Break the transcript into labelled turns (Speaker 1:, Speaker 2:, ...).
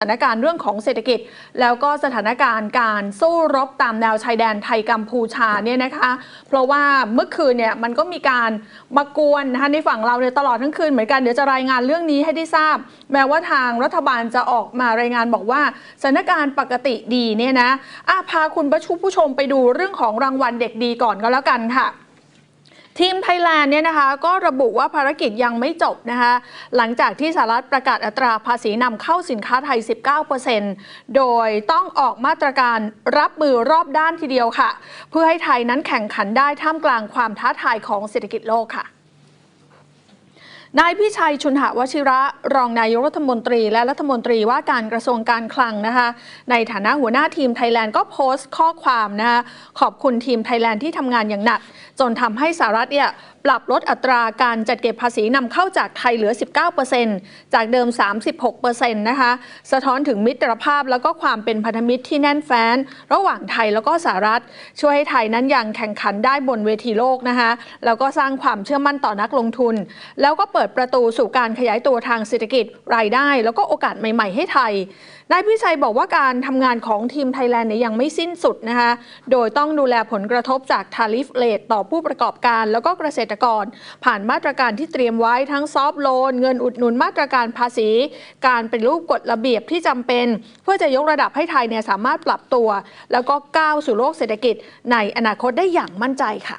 Speaker 1: สถานการณ์เรื่องของเศรษฐกิจ แล้วก็สถานการณ์การสู้รบตามแนวชายแดนไทยกัมพูชาเนี่ยนะคะ เพราะว่าเมื่อคืนเนี่ยมันก็มีการมากวนนะคะในฝั่งเราเนี่ยตลอดทั้งคืนเหมือนกันเดี๋ยวจะรายงานเรื่องนี้ให้ได้ทราบ แม้ว่าทางรัฐบาลจะออกมารายงานบอกว่าสถานการณ์ปกติดีเนี่ยนะอะพาคุณประชุผู้ชมไปดูเรื่องของรางวัลเด็กดีก่อนก็แล้วกันค่ะ ทีมไทยแลนด์เนี่ยนะคะก็ระบุว่าภารกิจยังไม่จบนะคะหลังจากที่สหรัฐประกาศอัตราภาษีนำเข้าสินค้าไทย 19%โดยต้องออกมาตรการรับมือรอบด้านทีเดียวค่ะ เพื่อให้ไทยนั้นแข่งขันได้ท่ามกลางความท้าทายของเศรษฐกิจโลกค่ะ นายพิชัยชุนหวชิระ รองนายกรัฐมนตรีและรัฐมนตรีว่าการกระทรวงการคลังนะคะ ในฐานะหัวหน้าทีมไทยแลนด์ก็โพสต์ข้อความนะคะขอบคุณทีมไทยแลนด์ที่ทำงานอย่างหนัก จนทำให้สหรัฐเนี่ยปรับลดอัตราการจัดเก็บภาษีนำเข้าจากไทยเหลือ 19%จากเดิม 36%นะคะ สะท้อนถึงมิตรภาพแล้วก็ความเป็นพันธมิตรที่แน่นแฟ้น ระหว่างไทยแล้วก็สหรัฐ ช่วยให้ไทยนั้นยังแข่งขันได้บนเวทีโลกนะคะแล้วก็สร้างความเชื่อมั่นต่อนักลงทุน แล้วก็เปิดประตูสู่การขยายตัวทางเศรษฐกิจรายได้ แล้วก็โอกาสใหม่ ๆ ให้ไทย นายพิชัยบอกว่าการทำงานของทีมไทยแลนด์เนี่ยยังไม่สิ้นสุดนะคะ โดยต้องดูแลผลกระทบจากทาริฟเลทต่อผู้ประกอบการ แล้วก็เกษตรกร ผ่านมาตรการที่เตรียมไว้ทั้งซอฟท์โลน เงินอุดหนุนมาตรการภาษี การเป็นรูปกฎระเบียบที่จำเป็น เพื่อจะยกระดับให้ไทยเนี่ยสามารถปรับตัว แล้วก็ก้าวสู่โลกเศรษฐกิจในอนาคตได้อย่างมั่นใจค่ะ